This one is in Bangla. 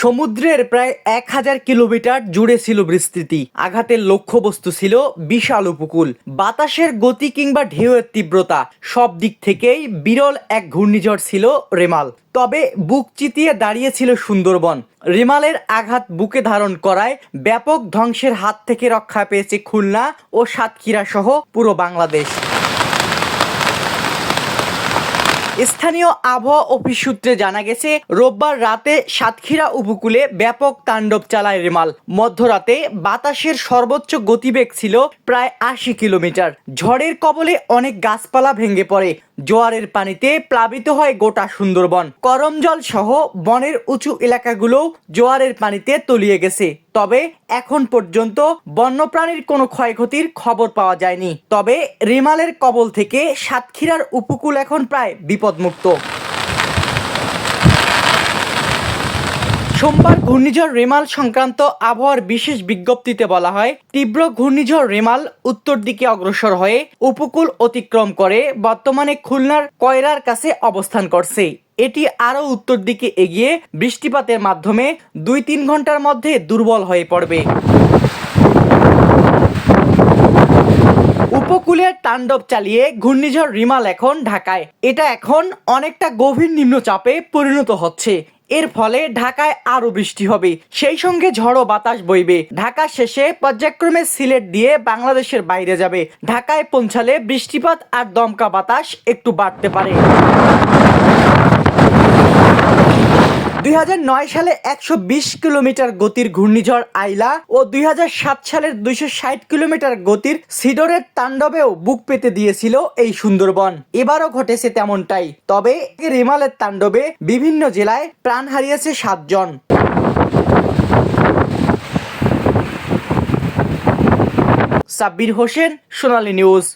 সমুদ্রের প্রায় এক হাজার কিলোমিটার জুড়ে ছিল বিস্তৃতি। আঘাতের লক্ষ্যবস্তু ছিল বিশাল উপকূল। বাতাসের গতি কিংবা ঢেউয়ের তীব্রতা সব দিক থেকেই বিরল এক ঘূর্ণিঝড় ছিল রেমাল। তবে বুক চিতিয়ে দাঁড়িয়েছিল সুন্দরবন। রেমালের আঘাত বুকে ধারণ করায় ব্যাপক ধ্বংসের হাত থেকে রক্ষা পেয়েছে খুলনা ও সাতক্ষীরা সহ পুরো বাংলাদেশ। স্থানীয় আবহাওয়া অফিস সূত্রে জানা গেছে, রোববার রাতে সাতক্ষীরা উপকূলে ব্যাপক তাণ্ডব চালায় রেমাল। মধ্যরাতে বাতাসের সর্বোচ্চ গতিবেগ ছিল প্রায় আশি কিলোমিটার। ঝড়ের কবলে অনেক গাছপালা ভেঙে পড়ে। জোয়ারের পানিতে প্লাবিত হয় গোটা সুন্দরবন। করমজল সহ বনের উঁচু এলাকাগুলোও জোয়ারের পানিতে তলিয়ে গেছে। তবে এখন পর্যন্ত বন্যপ্রাণীর কোনো ক্ষয়ক্ষতির খবর পাওয়া যায়নি। তবে রিমালের কবল থেকে সাতক্ষীরার উপকূল এখন প্রায় বিপদমুক্ত। সোমবার ঘূর্ণিঝড় রেমাল সংক্রান্ত আবহাওয়ার বিশেষ বিজ্ঞপ্তিতে বলা হয়, তীব্র ঘূর্ণিঝড় রেমাল উত্তর দিকে অগ্রসর হয়ে উপকূল অতিক্রম করে বর্তমানে খুলনার কয়রার কাছে অবস্থান করছে। এটি আরও উত্তর দিকে এগিয়ে বৃষ্টিপাতের মাধ্যমে দুই তিন ঘণ্টার মধ্যে দুর্বল হয়ে পড়বে। উপকূলের তাণ্ডব চালিয়ে ঘূর্ণিঝড় রিমাল এখন ঢাকায়। এটা এখন অনেকটা গভীর নিম্নচাপে পরিণত হচ্ছে। এর ফলে ঢাকায় আরও বৃষ্টি হবে। সেই সঙ্গে ঝড়ো বাতাস বইবে। ঢাকা শেষে পর্যায়ক্রমে সিলেট দিয়ে বাংলাদেশের বাইরে যাবে। ঢাকায় পৌঁছালে বৃষ্টিপাত আর দমকা বাতাস একটু বাড়তে পারে। দু হাজার নয় সালে একশো বিশ কিলোমিটার গতির ঘূর্ণিঝড় আইলা ও দুই হাজার সাত সালের দুইশো ষাট কিলোমিটার গতির সিডরের তাণ্ডবেও বুক পেতে দিয়েছিল এই সুন্দরবন। এবারও ঘটেছে তেমনটাই। তবে রেমালের তাণ্ডবে বিভিন্ন জেলায় প্রাণ হারিয়েছে সাতজন। সাব্বির হোসেন, সোনালী নিউজ।